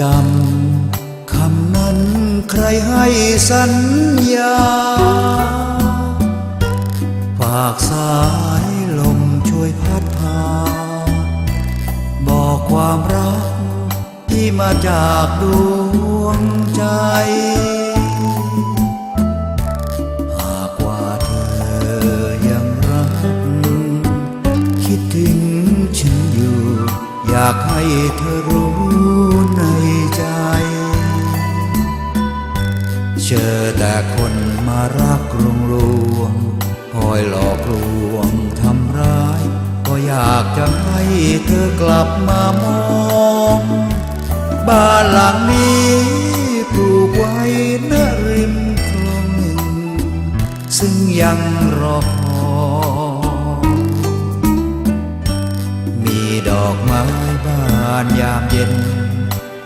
จำคำนั้นใครให้สัญญา ฝากสายลมช่วยพัดพา บอกความรักที่มาจากดวงใจ หากว่าเธอยังรัก คิดถึงฉันอยู่ อยากให้เธอรู้ เจอแต่คนมารักลวงลวงคอยหลอกลวงทำร้าย ก็อยากจะให้เธอกลับมามอง บ้านหลังนี้ปลูกไว้ณริมคลองหนึ่ง ซึ่งยังรอคอยมีดอกไม้บานยามเย็น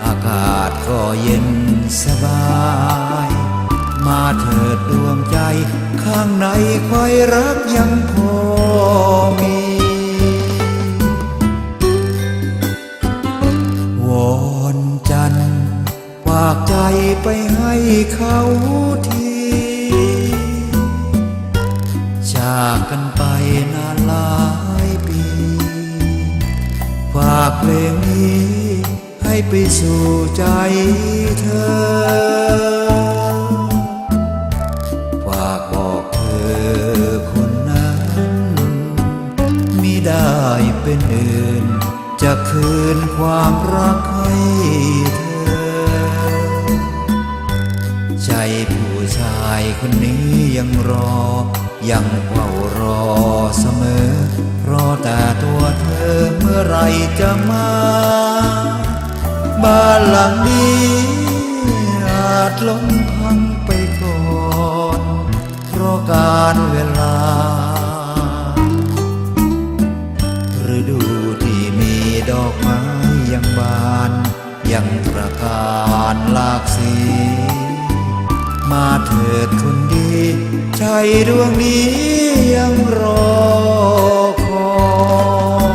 อากาศก็เย็นสบาย มาเถิดดวงใจ ข้างในคอยรักยังพอมีวอนจันฝากใจไปให้เขาทีจากกันไปนานหลายปีฝากเพลงนี้ให้ไปสู่ใจเธอ ได้เป็นอื่น จะคืนความรักให้เธอ ใจผู้ชายคนนี้ยังรอ ยังเฝ้ารอเสมอรอแต่ตัวเธอเมื่อไรจะมา บ้านหลังนี้อาจล้มพังไป ยังบานยังประกาศหลากสี มาเถิดคนดี ใจดวงนี้ยังรอคอย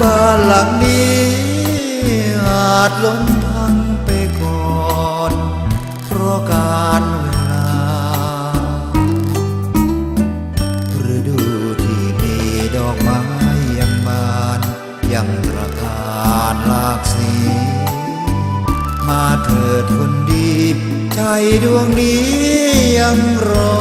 บ้านหลังนี้อาจล้ม ราะการเวลาฤดูที่มีดอกไม้ยังบานยังประกานหลากสี มาเถิดคนดี ใจดวงนี้ยังรอ